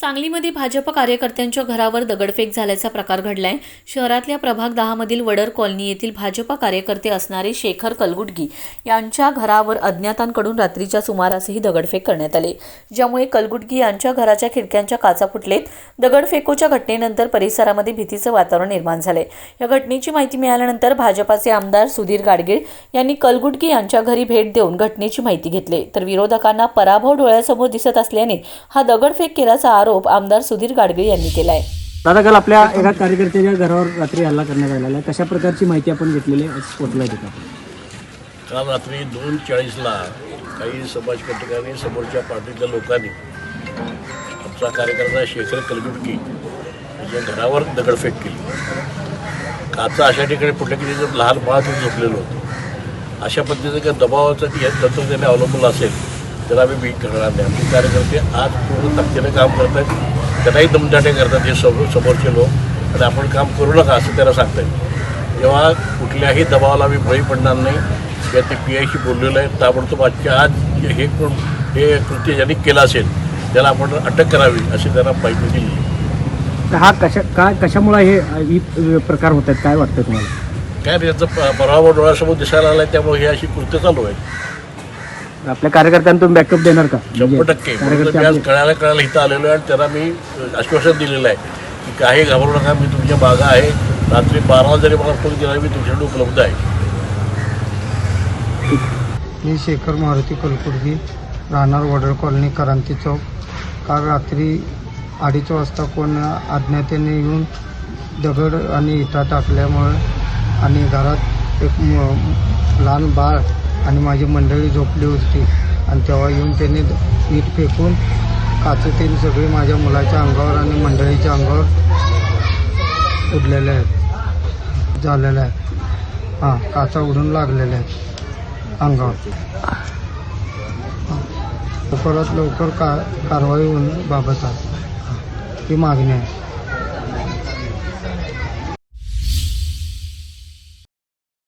सांगलीमध्ये भाजप कार्यकर्त्यांच्या घरावर दगडफेक झाल्याचा प्रकार घडलाय. शहरातल्या प्रभाग दहामधील वडर कॉलनी येथील भाजपा कार्यकर्ते असणारे शेखर कलगुटगी यांच्या घरावर अज्ञातांकडून रात्रीच्या सुमारासही दगडफेक करण्यात आले. ज्यामुळे कलगुटगी यांच्या घराच्या खिडक्यांच्या काचा फुटलेत. दगडफेकोच्या घटनेनंतर परिसरामध्ये भीतीचं वातावरण निर्माण झालंय. या घटनेची माहिती मिळाल्यानंतर भाजपाचे आमदार सुधीर गाडगीळ यांनी कलगुटगी यांच्या घरी भेट देऊन घटनेची माहिती घेतली. तर विरोधकांना पराभव डोळ्यासमोर दिसत असल्याने हा दगडफेक केल्याचा आरोप आमदार सुधीर गाडगीळ यांनी केलाय. दादा काल आपल्या एका कार्यकर्त्याच्या घरावर रात्री हल्ला करण्यात आलेला आहे. कशा प्रकारची माहिती आपण घेतलेली आहे? पोहोचलाय तिथं काल रात्री दोन चाळीसला काही समाजकंटकांनी समोरच्या पार्टीतल्या लोकांनी आमचा कार्यकर्ता शेखर कलगुटकी याच्या घरावर दगडफेक केली. काचा अशा ठिकाणी कुठल्या की तिथं लहान बाळ तिथे झोपलेलं होतं. अशा पद्धतीचं काही दबावाचं ती तंत्रज्ञाने अवलंबून असेल तर आम्ही मी करणार नाही आमचे कार्यकर्ते आज पूर्ण ताकदीनं काम करत आहेत. त्यांनाही दमदाटे करतात हे समोर समोरचे लोक. आणि आपण काम करू नका असं त्यांना सांगतात तेव्हा कुठल्याही दबावाला आम्ही बळी पडणार नाही. किंवा ते पी आयशी बोललेलं आहे ताबडतोब आजच्या आज हे कोण हे कृत्य ज्यांनी केलं असेल त्याला आपण अटक करावी अशी त्यांना माहिती दिली. हा कशा का कशामुळे हे प्रकार होत आहेत? काय वाटतं तुम्हाला? काय याचं पराभव डोळ्यासमोर दिसायला आलाय त्यामुळे हे अशी कृत्य चालू आहे आपल्या कार्यकर्त्यांना तुम्ही बॅकअप देणार का? शंभर म्हणजे टक्के. म्हणून कार्यकर्ते मी आज कळायला कळायला इथं आलेलो आहे आणि त्यांना मी आश्वासन दिलेलं आहे की काही घाबरू नका मी तुमच्या मागं आहे. रात्री बाराला जरी मला फोन केला मी तुमच्याकडे उपलब्ध आहे. मी शेखर मारुती कलकुर्गी राहणार वडर कॉलनी क्रांती चौक. काल रात्री अडीच वाजता कोण अज्ञातेने येऊन दगड आणि इटा टाकल्यामुळे आणि घरात एक म- लहान बाळ आणि माझी मंडळी झोपली होती. आणि तेव्हा येऊन त्यांनी ईट फेकून काचं तेल सगळे माझ्या मुलाच्या अंगावर आणि मंडळीच्या अंगावर उडलेले आहेत. झालेलं आहेत. हां काचा उडून लागलेल्या आहेत अंगावर. लवकरात लवकर का कारवाई होऊन बाबत आहे. ही मागणी आहे.